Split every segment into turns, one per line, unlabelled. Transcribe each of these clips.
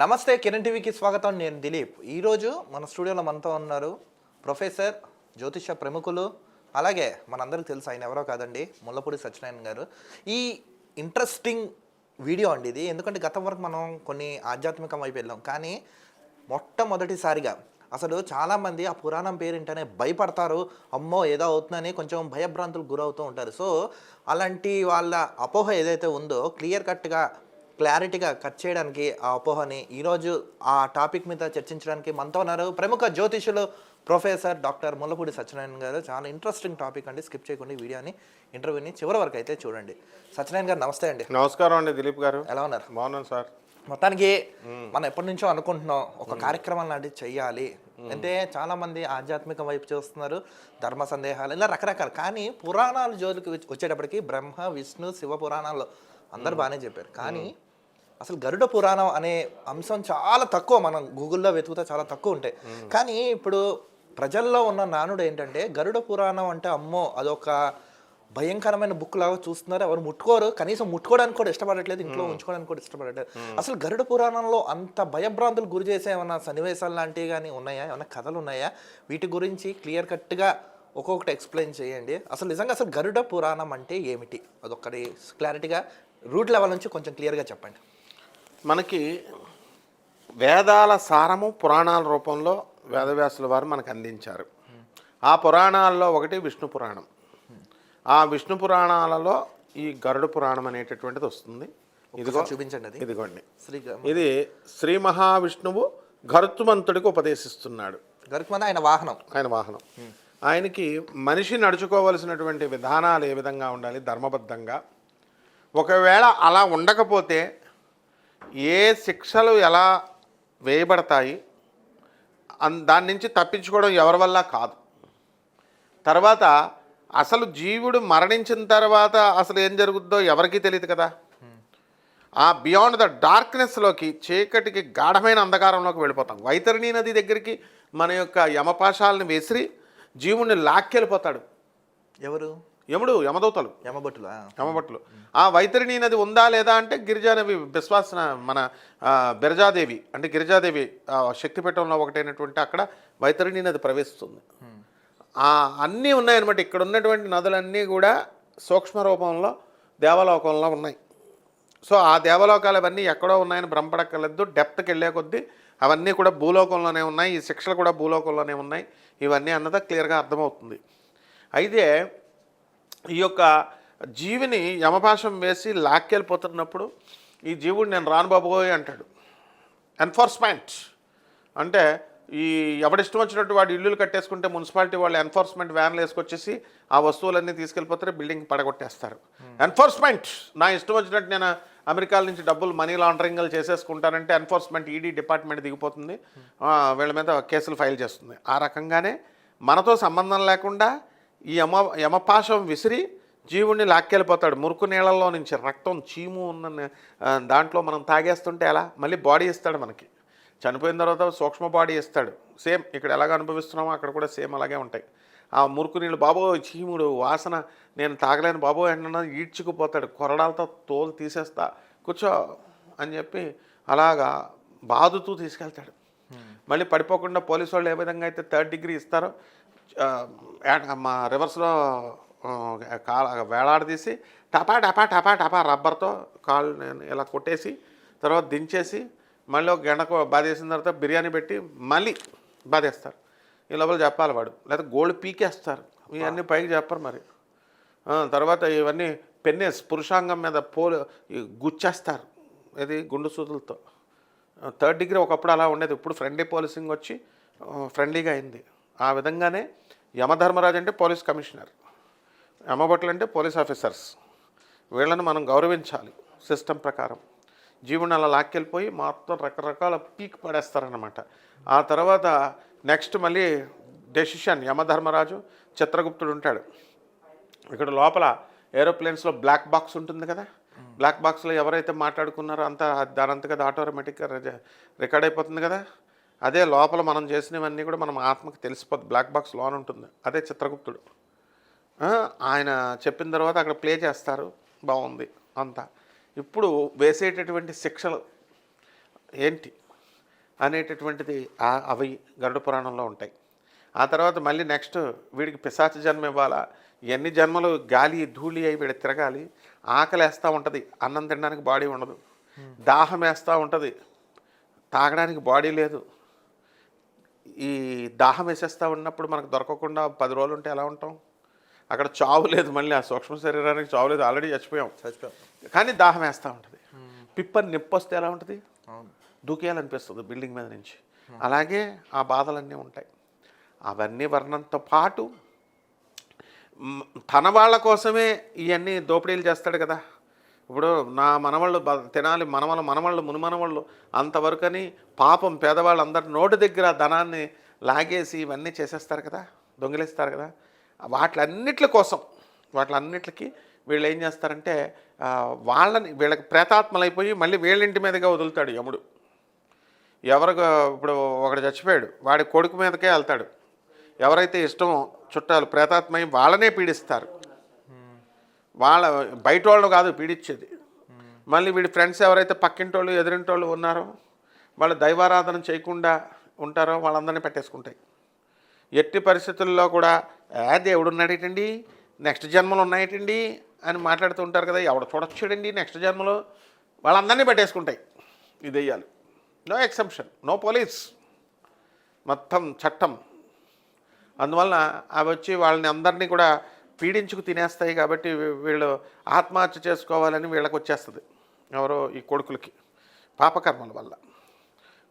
నమస్తే కిరణ్ టీవీకి స్వాగతం. నేను దిలీప్. ఈరోజు మన స్టూడియోలో మనతో ఉన్నారు ప్రొఫెసర్ జ్యోతిష ప్రముఖులు అలాగే మనందరికీ తెలుసు ఆయన ఎవరో కాదండి ముల్లపూడి సత్యనారాయణ గారు. ఈ ఇంట్రెస్టింగ్ వీడియో అండి ఇది. ఎందుకంటే గతం వరకు మనం కొన్ని ఆధ్యాత్మికం వైపు వెళ్ళాం. కానీ మొట్టమొదటిసారిగా అసలు చాలామంది ఆ పురాణం పేరింటనే భయపడతారు. అమ్మో ఏదో అవుతుందని కొంచెం భయభ్రాంతులకు గురవుతూ ఉంటారు. సో అలాంటి వాళ్ళ అపోహ ఏదైతే ఉందో క్లియర్ కట్గా క్లారిటీగా కట్ చేయడానికి ఆ అపోహని ఈరోజు ఆ టాపిక్ మీద చర్చించడానికి మనతో ఉన్నారు ప్రముఖ జ్యోతిషులు ప్రొఫెసర్ డాక్టర్ ముల్లపూడి సత్యనారాయణ గారు. చాలా ఇంట్రెస్టింగ్ టాపిక్ అండి. స్కిప్ చేయకుండా ఈ వీడియోని ఇంటర్వ్యూని చివరి వరకు అయితే చూడండి. సత్యనారాయణ గారు నమస్తే అండి.
నమస్కారం అండి దిలీప్ గారు.
ఎలా ఉన్నారు?
బాగున్నాను సార్.
మొత్తానికి మనం ఎప్పటి నుంచో అనుకుంటున్నాం ఒక కార్యక్రమం లాంటిది చెయ్యాలి. అంటే చాలా మంది ఆధ్యాత్మిక వైపు చూస్తున్నారు ధర్మ సందేహాలు ఇలా రకరకాలు. కానీ పురాణాల జోలికి వచ్చి- వచ్చేటప్పటికి బ్రహ్మ విష్ణు శివ పురాణాలు అందరు బాగానే చెప్పారు. కానీ అసలు గరుడ పురాణం అనే అంశం చాలా తక్కువ మనం గూగుల్లో వెతుకుతే చాలా తక్కువ ఉంటాయి. కానీ ఇప్పుడు ప్రజల్లో ఉన్న నానుడు ఏంటంటే గరుడ పురాణం అంటే అమ్మో అదొక భయంకరమైన బుక్ లాగా చూస్తున్నారు. ఎవరు ముట్టుకోరు. కనీసం ముట్టుకోవడానికి కూడా ఇష్టపడట్లేదు. ఇంట్లో ఉంచుకోవడానికి కూడా ఇష్టపడట్లేదు. అసలు గరుడ పురాణంలో అంత భయభ్రాంతులు గురి చేసే ఏమైనా సన్నివేశాలు లాంటివి కానీ ఉన్నాయా? ఏమైనా కథలు ఉన్నాయా? వీటి గురించి క్లియర్ కట్గా ఒక్కొక్కటి ఎక్స్ప్లెయిన్ చేయండి. అసలు నిజంగా అసలు గరుడ పురాణం అంటే ఏమిటి? అదొక్కటి క్లారిటీగా రూట్ లెవెల్ నుంచి కొంచెం క్లియర్గా చెప్పండి.
మనకి వేదాల సారము పురాణాల రూపంలో వేదవ్యాసుల వారు మనకు అందించారు. ఆ పురాణాల్లో ఒకటి విష్ణు పురాణం. ఆ విష్ణు పురాణాలలో ఈ గరుడ పురాణం అనేటటువంటిది వస్తుంది. ఇదిగో
చూపించండి అది.
ఇదిగోండి.
శ్రీ
ఇది శ్రీ మహావిష్ణువు గరుత్మంతుడికి ఉపదేశిస్తున్నాడు.
గరుత్మంది ఆయన వాహనం.
ఆయన వాహనం. ఆయనకి మనిషి నడుచుకోవలసినటువంటి విధానాలు ఏ విధంగా ఉండాలి? ధర్మబద్ధంగా. ఒకవేళ అలా ఉండకపోతే ఏ శిక్షలు ఎలా వేయబడతాయి అన్ దాని నుంచి తప్పించుకోవడం ఎవరి వల్ల కాదు. తర్వాత అసలు జీవుడు మరణించిన తర్వాత అసలు ఏం జరుగుద్దో ఎవరికీ తెలియదు కదా. ఆ బియాండ్ ద డార్క్నెస్లోకి చీకటికి గాఢమైన అంధకారంలోకి వెళ్ళిపోతాం. వైతరిణి నది దగ్గరికి మన యొక్క యమపాశాలను వేసిరి జీవుణ్ణి లాక్కెళ్ళిపోతాడు.
ఎవరు?
యముడు యమదూతలు.
యమభట్టులా?
యమభట్లు ఆ వైతరిణి నది ఉందా లేదా అంటే గిరిజానవి విశ్వాసన మన బిరజాదేవి అంటే గిరిజాదేవి శక్తిపీఠంలో ఒకటైనటువంటి అక్కడ వైతరిణి నది ప్రవేశిస్తుంది. ఆ, అన్నీ ఉన్నాయన్నమాట. ఇక్కడ ఉన్నటువంటి నదులన్నీ కూడా సూక్ష్మ రూపంలో దేవలోకంలో ఉన్నాయి. సో ఆ దేవలోకాలు అవన్నీ ఎక్కడో ఉన్నాయని భ్రమపడక్కర్లేదు. డెప్త్కి వెళ్ళే కొద్దీ అవన్నీ కూడా భూలోకంలోనే ఉన్నాయి. ఈ శిక్షలు కూడా భూలోకంలోనే ఉన్నాయి. ఇవన్నీ అన్నదా క్లియర్గా అర్థమవుతుంది. అయితే ఈ యొక్క జీవిని యమపాశం వేసి లాక్కెళ్ళిపోతున్నప్పుడు ఈ జీవుడు నేను రాను బాబోయ్ అంటాడు. ఎన్ఫోర్స్మెంట్ అంటే ఈ ఎవడిష్టం వచ్చినట్టు వాడు ఇల్లులు కట్టేసుకుంటే మున్సిపాలిటీ వాళ్ళు ఎన్ఫోర్స్మెంట్ వ్యాన్లు వేసుకొచ్చేసి ఆ వస్తువులన్నీ తీసుకెళ్ళిపోతారు బిల్డింగ్ పడగొట్టేస్తారు. ఎన్ఫోర్స్మెంట్ నా ఇష్టం వచ్చినట్టు నేను అమెరికా నుంచి డబ్బులు మనీ లాండరింగ్లు చేసేసుకుంటానంటే ఎన్ఫోర్స్మెంట్ ఈడీ డిపార్ట్మెంట్ దిగిపోతుంది. ఆ, వీళ్ళ మీద కేసులు ఫైల్ చేస్తుంది. ఆ రకంగానే మనతో సంబంధం లేకుండా ఈ యమ యమపాశం విసిరి జీవుణ్ణి లాక్కెళ్ళిపోతాడు. మురుకు నీళ్ళల్లో నుంచి రక్తం చీము ఉన్న దాంట్లో మనం తాగేస్తుంటే ఎలా? మళ్ళీ బాడీ ఇస్తాడు మనకి. చనిపోయిన తర్వాత సూక్ష్మ బాడీ ఇస్తాడు. సేమ్ ఇక్కడ ఎలాగ అనుభవిస్తున్నామో అక్కడ కూడా సేమ్ అలాగే ఉంటాయి. ఆ మురుకు నీళ్ళు బాబో చీముడు వాసన నేను తాగలేను బాబో అన్న ఈడ్చుకుపోతాడు. కొరడాలతో తోలు తీసేస్తా కూర్చో అని చెప్పి అలాగా బాదుతూ తీసుకెళ్తాడు. మళ్ళీ పడిపోకుండా పోలీసు వాళ్ళు ఏ విధంగా అయితే థర్డ్ డిగ్రీ ఇస్తారో మా రివర్స్లో వేలాడదీసి టపా టపా టపా టపా రబ్బర్తో కాళ్ళు నేను ఇలా కొట్టేసి తర్వాత దించేసి మళ్ళీ ఒక గంటకు బాధేసిన తర్వాత బిర్యానీ పెట్టి మళ్ళీ బాధేస్తారు. ఈ లోపల చెప్పాలి వాడు. లేదా గోల్డ్ పీకేస్తారు. ఇవన్నీ పైకి చెప్పరు మరి. తర్వాత ఇవన్నీ పెన్నేస్ పురుషాంగం మీద పోలు గుచ్చేస్తారు. ఇది గుండు సూదులతో. థర్డ్ డిగ్రీ ఒకప్పుడు అలా ఉండేది. ఇప్పుడు ఫ్రెండ్లీ పోలీసింగ్ వచ్చి ఫ్రెండ్లీగా అయింది. ఆ విధంగానే యమధర్మరాజు అంటే పోలీస్ కమిషనర్ యమభట్లు అంటే పోలీస్ ఆఫీసర్స్. వీళ్ళని మనం గౌరవించాలి సిస్టమ్ ప్రకారం. జీవుని అలా లాక్కెళ్ళిపోయి మొత్తం రకరకాల పీక్ పడేస్తారనమాట ఆ తర్వాత నెక్స్ట్ మళ్ళీ డెసిషన్ యమధర్మరాజు చిత్రగుప్తుడు ఉంటాడు. ఇక్కడ లోపల ఏరోప్లేన్స్లో బ్లాక్ బాక్స్ ఉంటుంది కదా? బ్లాక్ బాక్స్లో ఎవరైతే మాట్లాడుకున్నారో అంతా దానంతగా అది ఆటోమేటిక్గా రికార్డ్ అయిపోతుంది కదా? అదే లోపల మనం చేసినవన్నీ కూడా మనం ఆత్మకి తెలిసిపోద్ది బ్లాక్ బాక్స్ లోన్ ఉంటుంది. అదే చిత్రగుప్తుడు. ఆయన చెప్పిన తర్వాత అక్కడ ప్లే చేస్తారు. బాగుంది అంతా. ఇప్పుడు వేసేటటువంటి శిక్షలు ఏంటి అనేటటువంటిది ఆ- అవి గరుడ పురాణంలో ఉంటాయి. ఆ తర్వాత మళ్ళీ నెక్స్ట్ వీడికి పిశాచ జన్మ ఇవ్వాలా? ఎన్ని జన్మలు గాలి ధూళి అయి వీడు తిరగాలి? ఆకలి వేస్తూ ఉంటుంది. అన్నం తినడానికి బాడీ ఉండదు. దాహం వేస్తూ ఉంటుంది. తాగడానికి బాడీ లేదు. ఈ దాహం వేసేస్తూ ఉన్నప్పుడు మనకు దొరకకుండా పది రోజులు ఉంటే ఎలా ఉంటాం? అక్కడ చావు లేదు మళ్ళీ ఆ సూక్ష్మ శరీరానికి చావు లేదు ఆల్రెడీ చచ్చిపోయాం.
చచ్చిపోయాం.
కానీ దాహం వేస్తూ ఉంటుంది. పిప్పని నిప్పు వస్తే ఎలా ఉంటుంది? దూకేయాలనిపిస్తుంది బిల్డింగ్ మీద నుంచి. అలాగే ఆ బాధలన్నీ ఉంటాయి. అవన్నీ వర్ణంతో పాటు తన వాళ్ళ కోసమే ఇవన్నీ దోపిడీలు చేస్తాడు కదా. ఇప్పుడు నా మనవాళ్ళు తినాలి మనవల మనవాళ్ళు మునుమనవాళ్ళు అంతవరకని పాపం పేదవాళ్ళందరి నోటి దగ్గర ధనాన్ని లాగేసి ఇవన్నీ చేసేస్తారు కదా దొంగిలిస్తారు కదా వాటిలన్నిట్ల కోసం వాటిలన్నిటికి వీళ్ళు ఏం చేస్తారంటే వాళ్ళని వీళ్ళకి ప్రేతాత్మలైపోయి మళ్ళీ వీళ్ళింటి మీదగా వదులుతాడు యముడు. ఎవరికి ఇప్పుడు ఒకడు చచ్చిపోయాడు వాడి కొడుకు మీదకే వెళ్తాడు. ఎవరైతే ఇష్టమో చుట్టాలు ప్రేతాత్మయం వాళ్ళనే పీడిస్తారు. వాళ్ళ బయట వాళ్ళు కాదు పీడించేది. మళ్ళీ వీడి ఫ్రెండ్స్ ఎవరైతే పక్కింటోళ్ళు ఎదిరింటోళ్ళు ఉన్నారో వాళ్ళు దైవారాధన చేయకుండా ఉంటారో వాళ్ళందరినీ పెట్టేసుకుంటాయి. ఎట్టి పరిస్థితుల్లో కూడా ఏ దేవుడు ఉన్నాడేటండి? నెక్స్ట్ జన్మలు ఉన్నాయటండి? అని మాట్లాడుతూ ఉంటారు కదా ఎవడ చూడొచ్చాడండి నెక్స్ట్ జన్మలో వాళ్ళందరినీ పెట్టేసుకుంటాయి. ఇది వేయాలి. నో ఎక్సెప్షన్ నో పోలీస్ మొత్తం చట్టం. అందువలన అవి వచ్చి వాళ్ళని అందరినీ కూడా పీడించుకు తినేస్తాయి కాబట్టి వీళ్ళు ఆత్మహత్య చేసుకోవాలని వీళ్ళకి వచ్చేస్తుంది ఎవరో ఈ కొడుకులకి. పాపకర్మల వల్ల.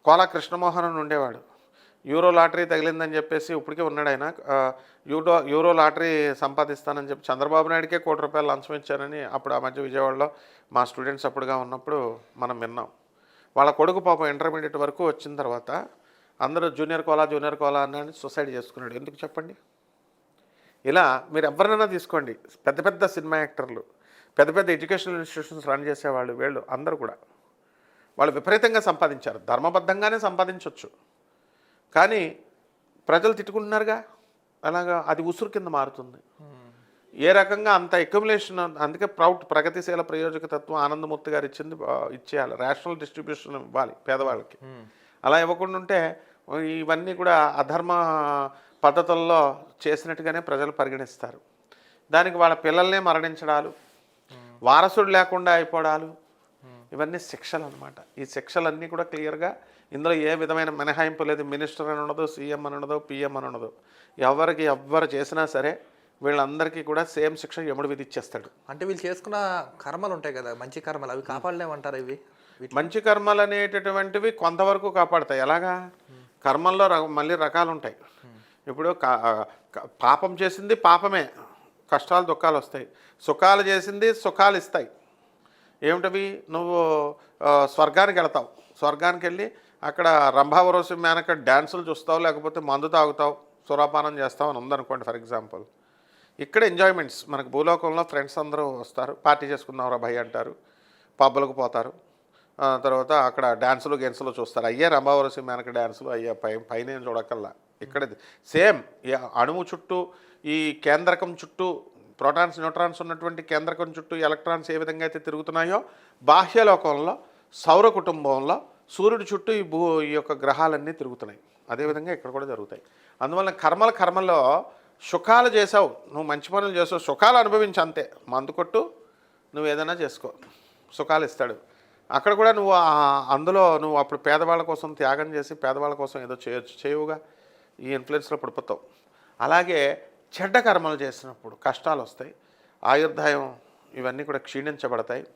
కోలా కృష్ణమోహన్ ఉండేవాడు. యూరో లాటరీ తగిలిందని చెప్పేసి ఇప్పటికే ఉన్నాడు ఆయన. యూరో యూరో లాటరీ సంపాదిస్తానని చెప్పి చంద్రబాబు నాయుడికే కోటి రూపాయలు లంచం ఇచ్చారని అప్పుడు ఆ మధ్య విజయవాడలో మా స్టూడెంట్స్ అప్పుడుగా ఉన్నప్పుడు మనం విన్నాం. వాళ్ళ కొడుకు పాపం ఇంటర్మీడియట్ వరకు వచ్చిన తర్వాత అందరూ జూనియర్ కోలా జూనియర్ కోలా అని సొసైడ్ చేసుకున్నాడు. ఎందుకు చెప్పండి? ఇలా మీరు ఎవరినైనా తీసుకోండి. పెద్ద పెద్ద సినిమా యాక్టర్లు పెద్ద పెద్ద ఎడ్యుకేషనల్ ఇన్స్టిట్యూషన్స్ రన్ చేసేవాళ్ళు వీళ్ళు అందరూ కూడా. వాళ్ళు విపరీతంగా సంపాదించారు. ధర్మబద్ధంగానే సంపాదించవచ్చు కానీ ప్రజలు తిట్టుకుంటున్నారుగా? అలాగా? అది ఉసురు కింద మారుతుంది. ఏ రకంగా అంత ఎక్యుములేషన్ అందుకే ప్రౌడ్ ప్రగతిశీల ప్రయోజక తత్వం ఆనందమూర్తి గారు ఇచ్చింది ఇచ్చేయాలి. రేషనల్ డిస్ట్రిబ్యూషన్ ఇవ్వాలి పేదవాళ్ళకి. అలా ఇవ్వకుండా ఉంటే ఇవన్నీ కూడా అధర్మ పద్ధతుల్లో చేసినట్టుగానే ప్రజలు పరిగణిస్తారు. దానికి వాళ్ళ పిల్లల్నే మరణించడాలు వారసుడు లేకుండా అయిపోవడాలు ఇవన్నీ శిక్షలు అనమాట ఈ శిక్షలన్నీ కూడా క్లియర్గా ఇందులో ఏ విధమైన మినహాయింపు లేదు. మినిస్టర్ అని ఉండదు సీఎం అని ఉండదు పిఎం అని ఉండదు. ఎవరికి ఎవ్వరు చేసినా సరే వీళ్ళందరికీ కూడా సేమ్ శిక్ష యముడు విధిచ్చేస్తాడు.
అంటే వీళ్ళు చేసుకున్న కర్మలు ఉంటాయి కదా మంచి కర్మలు. అవి కాపాడలేమంటారు ఇవి?
మంచి కర్మలు అనేటటువంటివి కొంతవరకు కాపాడతాయి. ఎలాగా? కర్మల్లో ర- మళ్ళీ రకాలు ఉంటాయి ఇప్పుడు పాపం చేసింది పాపమే. కష్టాలు దుఃఖాలు వస్తాయి. సుఖాలు చేసింది సుఖాలు ఇస్తాయి. ఏమిటవి? నువ్వు స్వర్గానికి వెళతావు. స్వర్గానికి వెళ్ళి అక్కడ రంభావరోసి మేనక డ్యాన్సులు చూస్తావు లేకపోతే మందు తాగుతావు సురాపానం చేస్తావు అని ఉందనుకోండి ఫర్ ఎగ్జాంపుల్. ఇక్కడ ఎంజాయ్మెంట్స్. మనకు భూలోకంలో ఫ్రెండ్స్ అందరూ వస్తారు. పార్టీ చేసుకుందాం రా భయ్ అంటారు. పబ్బులకు పోతారు. తర్వాత అక్కడ డ్యాన్సులు గెన్సులు చూస్తారు. అయ్యే రంభావరసి మేనక డ్యాన్సులు అయ్యే పై పైన చూడక్కల్లా ఇక్కడ సేమ్ ఈ అణువు చుట్టూ ఈ కేంద్రకం చుట్టూ ప్రోటాన్స్ న్యూట్రాన్స్ ఉన్నటువంటి కేంద్రకం చుట్టూ ఎలక్ట్రాన్స్ ఏ విధంగా అయితే తిరుగుతున్నాయో బాహ్యలోకంలో సౌర కుటుంబంలో సూర్యుడి చుట్టూ ఈ భూ ఈ యొక్క గ్రహాలన్నీ తిరుగుతున్నాయి. అదేవిధంగా ఇక్కడ కూడా జరుగుతాయి. అందువల్ల కర్మల కర్మల్లో సుఖాలు చేసావు నువ్వు మంచి పనులు చేసావు సుఖాలు అనుభవించి అంతే. మందు కొట్టు నువ్వు ఏదైనా చేసుకో. సుఖాలు ఇస్తాడు. అక్కడ కూడా నువ్వు అందులో నువ్వు అప్పుడు పేదవాళ్ళ కోసం త్యాగం చేసి పేదవాళ్ళ కోసం ఏదో చేయొచ్చు చేయవుగా. ఈ ఇన్ఫ్లుయెన్స్లో పడిపోతావు అలాగే చెడ్డ కర్మలు చేసినప్పుడు కష్టాలు వస్తాయి ఆయుర్దాయం ఇవన్నీ కూడా క్షీణించబడతాయి.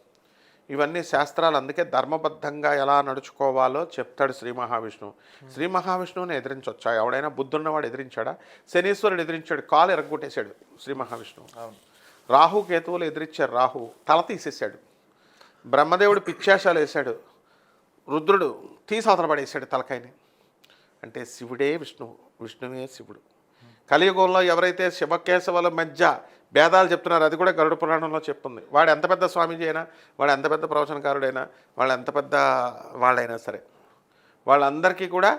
ఇవన్నీ శాస్త్రాలు అందుకే ధర్మబద్ధంగా ఎలా నడుచుకోవాలో చెప్తాడు శ్రీ మహావిష్ణువు. శ్రీ మహావిష్ణువుని ఎదిరించవచ్చా ఎవడైనా బుద్ధున్నవాడు ఎదిరించాడా? శనీశ్వరుడు ఎదిరించాడు కాలు ఎరగొట్టేశాడు శ్రీ మహావిష్ణువు. రాహు కేతువులు ఎదిరించారు రాహు తల తీసేశాడు. బ్రహ్మదేవుడు పిచ్చాశాలు వేశాడు. రుద్రుడు తీసి అవతల పడేశాడు తలకాయని. అంటే శివుడే విష్ణువు. విష్ణునే శివుడు. కలియుగంలో ఎవరైతే శివకేశవుల మధ్య భేదాలు చెప్తున్నారో అది కూడా గరుడ పురాణంలో చెప్తుంది. వాడు ఎంత పెద్ద స్వామీజీ అయినా వాడు ఎంత పెద్ద ప్రవచనకారుడైనా వాళ్ళు ఎంత పెద్ద వాళ్ళైనా సరే వాళ్ళందరికీ కూడా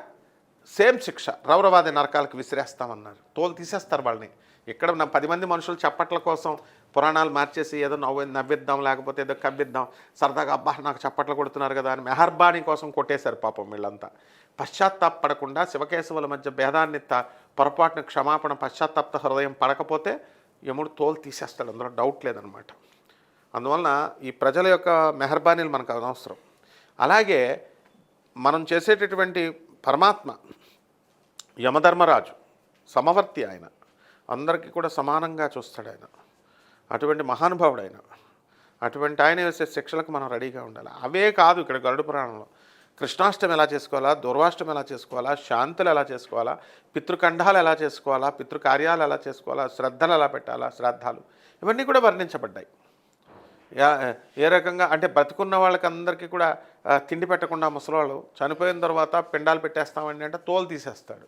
సేమ్ శిక్ష రౌరవాది నరకాలకు విసిరేస్తామన్నారు. తోలు తీసేస్తారు వాళ్ళని. ఇక్కడ నా పది మంది మనుషులు చప్పట్ల కోసం పురాణాలు మార్చేసి ఏదో నవ్వు నవ్విద్దాం లేకపోతే ఏదో కవ్విద్దాం. సరదాగా అబ్బా నాకు చప్పట్లు కొడుతున్నారు కదా అని మెహర్బానీ కోసం కొట్టేశారు పాపం వీళ్ళంతా. పశ్చాత్తాపడకుండా శివకేశవుల మధ్య భేదాన్ని పొరపాటున క్షమాపణ పశ్చాత్తాప్త హృదయం పడకపోతే యముడు తోలు తీసేస్తాడు. అందులో డౌట్ లేదనమాట. అందువలన ఈ ప్రజల యొక్క మెహర్బానీలు మనకు అనవసరం. అలాగే మనం చేసేటటువంటి పరమాత్మ యమధర్మరాజు సమవర్తి ఆయన. అందరికీ కూడా సమానంగా చూస్తాడు ఆయన. అటువంటి మహానుభావుడు ఆయన అటువంటి ఆయన వేసే శిక్షలకు మనం రెడీగా ఉండాలి. అవే కాదు ఇక్కడ గరుడు పురాణంలో. కృష్ణాష్టమి ఎలా చేసుకోవాలా? దుర్వాష్టమి ఎలా చేసుకోవాలా? శాంతులు ఎలా చేసుకోవాలా? పితృఖండాలు ఎలా చేసుకోవాలా? పితృకార్యాలు ఎలా చేసుకోవాలా? శ్రద్ధలు ఎలా పెట్టాలా? శ్రాద్ధాలు. ఇవన్నీ కూడా వర్ణించబడ్డాయి. ఏ రకంగా అంటే బతుకున్న వాళ్ళకి అందరికీ కూడా తిండి పెట్టకుండా ముసలివాళ్ళు చనిపోయిన తర్వాత పిండాలు పెట్టేస్తామండి అంటే తోలు తీసేస్తాడు.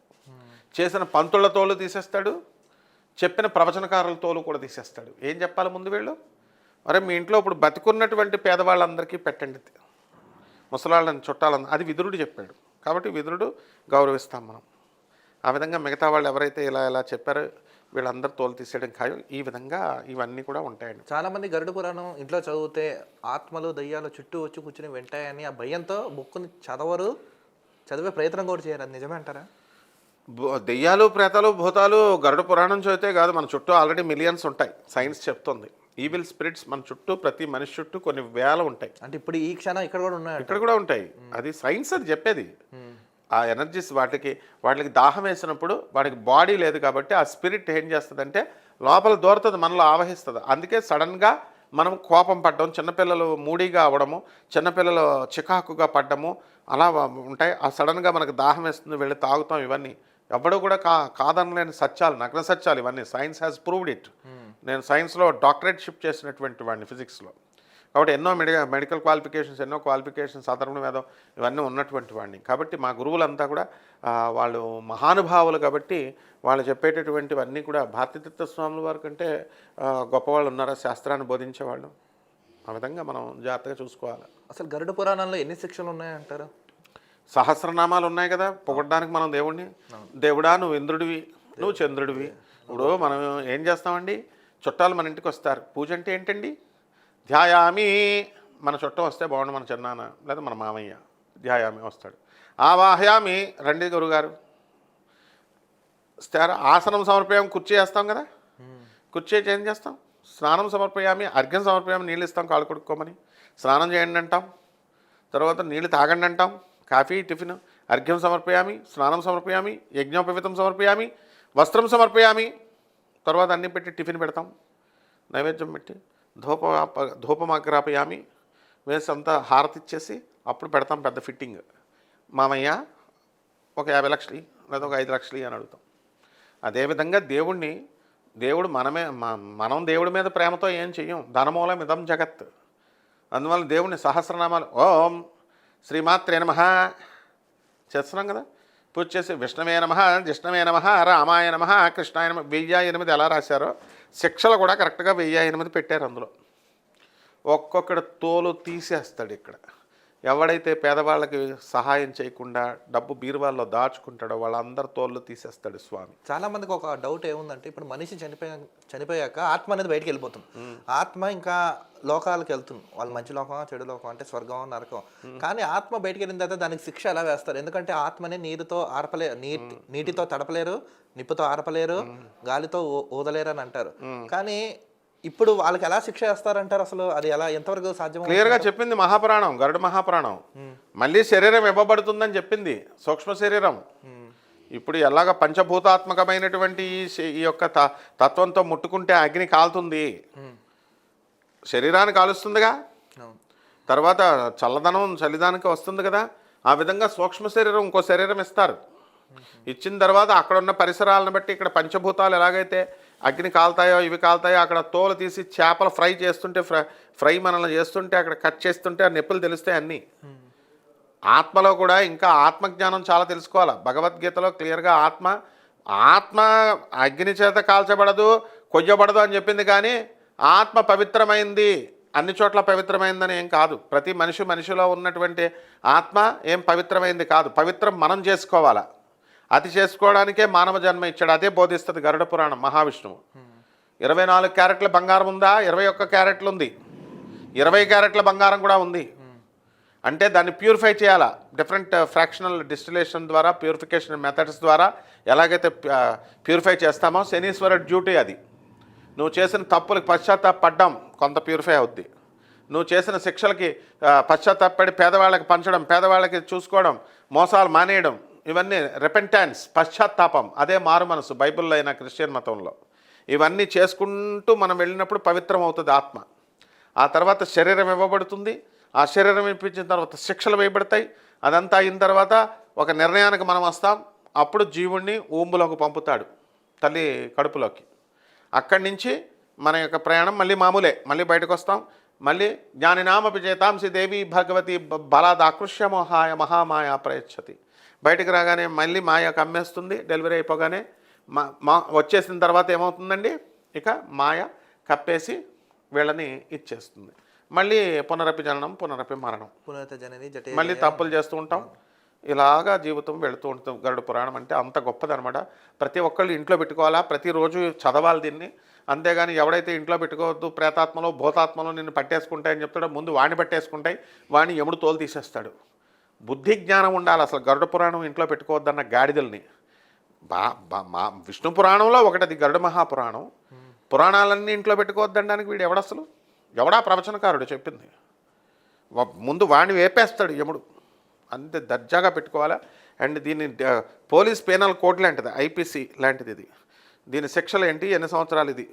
చేసిన పంతుళ్ళ తోలు తీసేస్తాడు చెప్పిన ప్రవచనకారుల తోలు కూడా తీసేస్తాడు. ఏం చెప్పాలి ముందు వీళ్ళు? మరి మీ ఇంట్లో ఇప్పుడు బతుకున్నటువంటి పేదవాళ్ళందరికీ పెట్టండి. ముసలాళ్ళని చుట్టాలని అది విదురుడు చెప్పాడు. కాబట్టి విదురుడు గౌరవిస్తాం మనం. ఆ విధంగా మిగతా వాళ్ళు ఎవరైతే ఇలా ఇలా చెప్పారో వీళ్ళందరూ తోలు తీసేయడం ఖాయం. ఈ విధంగా ఇవన్నీ కూడా ఉంటాయండి.
చాలామంది గరుడు గరుడ పురాణం ఇంట్లో చదివితే ఆత్మలు దయ్యాలు చుట్టూ వచ్చి కూర్చుని వింటాయని ఆ భయంతో బుక్కుని చదవరు చదివే ప్రయత్నం కూడా చేయరు. అది నిజమే అంటారా?
దెయ్యాలు ప్రేతాలు భూతాలు గరుడ పురాణం చదివితే కాదు మన చుట్టూ ఆల్రెడీ మిలియన్స్ ఉంటాయి. సైన్స్ చెప్తుంది. ఈవిల్ స్పిరిట్స్ మన చుట్టూ ప్రతి మనిషి చుట్టూ కొన్ని వేల ఉంటాయి.
అంటే ఇప్పుడు ఈ క్షణం ఇక్కడ కూడా ఉన్నాయంట.
ఇక్కడ కూడా ఉంటాయి. అది సైన్స్ అది చెప్పేది. ఆ ఎనర్జీస్ వాటికి వాటికి దాహం వేసినప్పుడు వాటికి బాడీ లేదు కాబట్టి ఆ స్పిరిట్ ఏం చేస్తుందంటే లోపల దూరతుంది మనలో ఆవహిస్తుంది. అందుకే సడన్గా మనం కోపం పడ్డం చిన్నపిల్లలు మూడీగా అవ్వడము చిన్నపిల్లలు చికాకుగా పడ్డము అలా ఉంటాయి. ఆ సడన్గా మనకు దాహం వేస్తుంది వెళ్ళి తాగుతాం ఇవన్నీ. ఎవడు కూడా కా కాదనలేని సత్యాలు నగ్న సత్యాలు ఇవన్నీ. సైన్స్ హ్యాస్ ప్రూవ్డ్ ఇట్ నేను సైన్స్లో డాక్టరేట్షిప్ చేసినటువంటి వాడిని ఫిజిక్స్లో కాబట్టి ఎన్నో మెడికల్ మెడికల్ క్వాలిఫికేషన్స్ ఎన్నో క్వాలిఫికేషన్స్ అధర్మ వేదం ఇవన్నీ ఉన్నటువంటి వాడిని. కాబట్టి మా గురువులంతా కూడా వాళ్ళు మహానుభావులు కాబట్టి వాళ్ళు చెప్పేటటువంటివన్నీ కూడా భారతీతీర్థ స్వాముల వారి కంటే గొప్పవాళ్ళు ఉన్నారా? శాస్త్రాన్ని బోధించేవాళ్ళు. ఆ విధంగా మనం జాగ్రత్తగా చూసుకోవాలి.
అసలు గరుడ పురాణంలో ఎన్ని శిక్షలు ఉన్నాయంటారు?
సహస్రనామాలు ఉన్నాయి కదా పొగడ్డానికి మనం దేవుణ్ణి. దేవుడా నువ్వు ఇంద్రుడివి నువ్వు చంద్రుడివి. ఇప్పుడు మనం ఏం చేస్తామండి? చుట్టాలు మన ఇంటికి వస్తారు. పూజ అంటే ఏంటండి? ధ్యాయామి. మన చుట్టం వస్తే బాగుండు మన చిన్నాన్న లేదా మన మామయ్య. ధ్యాయామి వస్తాడు. ఆవాహయామి. రండి గురుగారు. స్థిర ఆసనం సమర్పయామి కుర్చీ వేస్తాం కదా? కుర్చీ ఏం చేస్తాం? స్నానం సమర్పయామి అర్ఘ్యం సమర్పయామి నీళ్ళు ఇస్తాం కాళ్ళు కొడుక్కోమని స్నానం చేయండి అంటాం. తర్వాత నీళ్ళు తాగండి అంటాం. కాఫీ టిఫిన్ అర్ఘ్యం సమర్పయామి స్నానం సమర్పయామి యజ్ఞోపవితం సమర్పయామి వస్త్రం సమర్పయామి. తర్వాత అన్ని పెట్టి టిఫిన్ పెడతాం. నైవేద్యం పెట్టి ధూప ధూపమాగ్రాపయామి వేసి అంతా హారతి ఇచ్చేసి అప్పుడు పెడతాం పెద్ద ఫిట్టింగ్. మామయ్య ఒక యాభై లక్షలు లేదా ఒక ఐదు లక్షలు అని అడుగుతాం. అదేవిధంగా దేవుణ్ణి దేవుడు మనమే మనం దేవుడి మీద ప్రేమతో ఏం చెయ్యం? ధనమూలం ఇదం జగత్. అందువల్ల దేవుని సహస్రనామాలు ఓం శ్రీమాత్రే నమ. చేస్తున్నాం కదా? పూజ చేసి విష్ణవే నమ జిష్ణవే నమ రామాయ నమ కృష్ణాయ నమ వెయ్యి ఎనిమిది ఎలా రాశారో శిక్షలు కూడా కరెక్ట్గా వెయ్యి ఎనిమిది పెట్టారు అందులో. ఒక్కొక్కడు తోలు తీసేస్తాడు ఇక్కడ. ఎవడైతే పేదవాళ్ళకి సహాయం చేయకుండా డబ్బు బీరువాల్లో దాచుకుంటాడో వాళ్ళందరి తోళ్ళు తీసేస్తాడు స్వామి.
చాలా మందికి ఒక డౌట్ ఏముందంటే ఇప్పుడు మనిషి చనిపోయా చనిపోయాక ఆత్మ అనేది బయటికి వెళ్ళిపోతుంది. ఆత్మ ఇంకా లోకాలకు వెళ్తుంది. వాళ్ళ మంచి లోకం చెడు లోకం అంటే స్వర్గం నరకం కానీ ఆత్మ బయటికి వెళ్ళిన తర్వాత దానికి శిక్ష ఎలా వేస్తారు? ఎందుకంటే ఆత్మని నీరుతో ఆర్పలే నీటి నీటితో తడపలేరు నిప్పుతో ఆర్పలేరు గాలితో ఊదలేరు అని అంటారు. కానీ ఇప్పుడు వాళ్ళకి ఎలా శిక్ష వేస్తారంటారు అసలు? అది ఎలా ఎంతవరకు సాధ్యం
క్లియర్గా చెప్పింది మహాపురాణం గరుడ మహాపురాణం. మళ్ళీ శరీరం ఇవ్వబడుతుందని చెప్పింది సూక్ష్మ శరీరం. ఇప్పుడు ఎలాగ పంచభూతాత్మకమైనటువంటి ఈ యొక్క త- తత్వంతో ముట్టుకుంటే అగ్ని కాలుతుంది. శరీరాన్ని కాలుస్తుందిగా. తర్వాత చల్లదనం చలిదానికి వస్తుంది కదా. ఆ విధంగా సూక్ష్మ శరీరం ఇంకో శరీరం ఇస్తారు. ఇచ్చిన తర్వాత అక్కడ ఉన్న పరిసరాలను బట్టి ఇక్కడ పంచభూతాలు ఎలాగైతే అగ్ని కాలుతాయో ఇవి కాలుతాయో అక్కడ తోలు తీసి చేపలు ఫ్రై చేస్తుంటే ఫ్రై ఫ్రై మనల్ని చేస్తుంటే అక్కడ కట్ చేస్తుంటే ఆ నొప్పులు తెలుస్తాయి అన్నీ. ఆత్మలో కూడా ఇంకా ఆత్మజ్ఞానం చాలా తెలుసుకోవాలి? భగవద్గీతలో క్లియర్గా ఆత్మ ఆత్మ అగ్ని చేత కాల్చబడదు కొయ్యబడదు అని చెప్పింది కానీ ఆత్మ పవిత్రమైంది అన్ని చోట్ల పవిత్రమైందని ఏం కాదు. ప్రతి మనిషి మనిషిలో ఉన్నటువంటి ఆత్మ ఏం పవిత్రమైంది కాదు. పవిత్రం మనం చేసుకోవాలా? అతి చేసుకోవడానికే మానవ జన్మ ఇచ్చాడు. అదే బోధిస్తుంది గరుడ పురాణం మహావిష్ణువు. ఇరవై నాలుగు క్యారెట్ల బంగారం ఉందా? ఇరవై ఒక్క క్యారెట్లు ఉంది. ఇరవై క్యారెట్ల బంగారం కూడా ఉంది. అంటే దాన్ని ప్యూరిఫై చేయాలా? డిఫరెంట్ ఫ్రాక్షనల్ డిస్టిలేషన్ ద్వారా ప్యూరిఫికేషన్ మెథడ్స్ ద్వారా ఎలాగైతే ప్యూరిఫై చేస్తామో శనీశ్వరుడు డ్యూటీ అది. నువ్వు చేసిన తప్పులకు పశ్చాత్తాపడ్డం కొంత ప్యూరిఫై అవుద్ది. నువ్వు చేసిన శిక్షలకి పశ్చాత్తాపడి పేదవాళ్ళకి పంచడం పేదవాళ్ళకి చూసుకోవడం మోసాలు మానేయడం ఇవన్నీ రెపెంటాన్స్ పశ్చాత్తాపం అదే మారు మనసు బైబిల్లో అయినా క్రిస్టియన్ మతంలో. ఇవన్నీ చేసుకుంటూ మనం వెళ్ళినప్పుడు పవిత్రం అవుతుంది ఆత్మ. ఆ తర్వాత శరీరం ఇవ్వబడుతుంది. ఆ శరీరం ఇప్పించిన తర్వాత శిక్షలు వేయబడతాయి. అదంతా అయిన తర్వాత ఒక నిర్ణయానికి మనం వస్తాం. అప్పుడు జీవుణ్ణి ఊంబులోకి పంపుతాడు తల్లి కడుపులోకి. అక్కడి నుంచి మన యొక్క ప్రయాణం మళ్ళీ మామూలే. మళ్ళీ బయటకు వస్తాం. మళ్ళీ జ్ఞానినామపి చేతాంసి దేవి భగవతి బలాద్ బలాదాకృష్య మోహాయ మహామాయ ప్రయచ్చతి. బయటకు రాగానే మళ్ళీ మాయ కమ్మేస్తుంది డెలివరీ అయిపోగానే మా మా వచ్చేసిన తర్వాత ఏమవుతుందండి? ఇక మాయ కప్పేసి వీళ్ళని ఇచ్చేస్తుంది. మళ్ళీ పునరపి జననం పునరపి మరణం
జటే
మళ్ళీ తప్పులు చేస్తూ ఉంటాం. ఇలాగా జీవితం వెళుతూ ఉంటాం గరుడ పురాణం అంటే అంత గొప్పదనమాట. ప్రతి ఒక్కళ్ళు ఇంట్లో పెట్టుకోవాలా? ప్రతిరోజు చదవాలి దీన్ని. అంతేగాని ఎవడైతే ఇంట్లో పెట్టుకోవద్దు ప్రేతాత్మలో భూతాత్మలో నిన్ను పట్టేసుకుంటాయని చెప్తాడో ముందు వాణ్ణి పట్టేసుకుంటాయి. వాణ్ణి ఎముడు తోలు తీసేస్తాడు. బుద్ధి జ్ఞానం ఉండాలి. అసలు గరుడ పురాణం ఇంట్లో పెట్టుకోవద్దన్న గాడిదల్ని. బా మా విష్ణు పురాణంలో ఒకటిది గరుడ మహాపురాణం. పురాణాలన్నీ ఇంట్లో పెట్టుకోవద్దనడానికి వీడు ఎవడసలు? ఎవడా ప్రవచనకారుడు చెప్పింది. ముందు వాణ్ణి వేపేస్తాడు యముడు. అంతే దర్జాగా పెట్టుకోవాలా? అండ్ దీన్ని పోలీస్ పేనల్ కోడ్ లాంటిది ఐపీసీ లాంటిది ఇది. దీని శిక్షలు ఏంటి? ఎన్ని సంవత్సరాలు ఇది?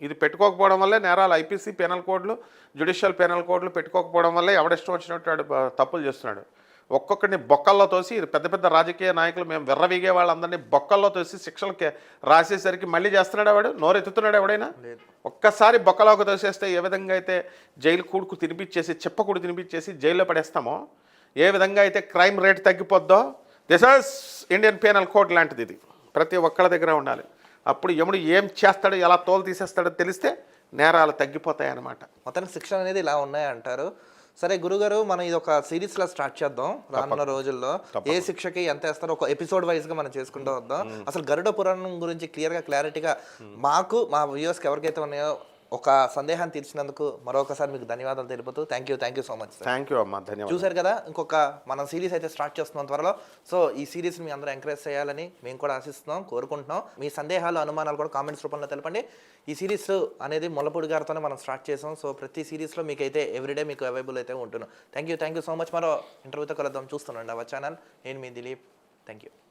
ఇది పెట్టుకోకపోవడం వల్లే నేరాలు ఐపీసీ పెనల్ కోడ్లు జ్యుడిషియల్ పెనల్ కోడ్లు పెట్టుకోకపోవడం వల్లే ఎవడిష్టం వచ్చినట్టు వాడు తప్పులు చేస్తున్నాడు. ఒక్కొక్కడిని బొక్కల్లో తోసి పెద్ద పెద్ద రాజకీయ నాయకులు మేము విర్రవీగే వాళ్ళందరినీ బొక్కల్లో తోసి శిక్షలకి రాసేసరికి మళ్ళీ చేస్తున్నాడు వాడు? నోరెత్తుతున్నాడు ఎవడైనా. ఒక్కసారి బొక్కలోకి తోసేస్తే ఏ విధంగా అయితే జైలు కూడుకు తినిపించేసి చెప్పకూడు తినిపించేసి జైల్లో పడేస్తామో ఏ విధంగా అయితే crime rate తగ్గిపోద్దో this is Indian penal code లాంటిది ఇది. ప్రతి ఒక్కళ్ళ దగ్గర ఉండాలి. అప్పుడు యముడు ఏం చేస్తాడో ఎలా తోలు తీసేస్తాడో తెలిస్తే నేరాలు తగ్గిపోతాయి అన్నమాట
మొత్తానికి శిక్షణ అనేది ఇలా ఉన్నాయి అంటారు సరే గురుగారు మనం ఇది ఒక సిరీస్ లా స్టార్ట్ చేద్దాం. రానున్న రోజుల్లో. ఏ శిక్షకి ఎంత వేస్తారో ఒక ఎపిసోడ్ వైజ్గా మనం చేసుకుంటూ వద్దాం. అసలు గరుడ పురాణం గురించి క్లియర్గా క్లారిటీగా మాకు మా వ్యూవర్స్కి ఎవరికైతే ఉన్నాయో ఒక సందేహాన్ని తీర్చినందుకు మరొకసారి మీకు ధన్యవాదాలు తెలుపుతూ thank you thank you so much sir
thank you అమ్మా. ధన్యవాదాలు.
చూశారు కదా ఇంకొక మనం సిరీస్ అయితే స్టార్ట్ చేస్తున్నాం త్వరలో. సో ఈ సిరీస్ మీ అందరూ ఎంకరేజ్ చేయాలని మేము కూడా ఆశిస్తున్నాం కోరుకుంటున్నాం. మీ సందేహాలు అనుమానాలు కూడా కామెంట్స్ రూపంలో తెలపండి. ఈ సిరీస్ అనేది మొల్లపూడి గారితోనే మనం స్టార్ట్ చేసాం. సో ప్రతి సిరీస్లో మీకు అయితే ఎవ్రీడే మీకు అవైలబుల్ అయితే ఉంటున్నాం. Thank you thank you so much మరో ఇంటర్వ్యూతో కలుద్దాం. చూస్తున్నాండి అవర్ ఛానల్ నేను మీ దిలీప్. Thank you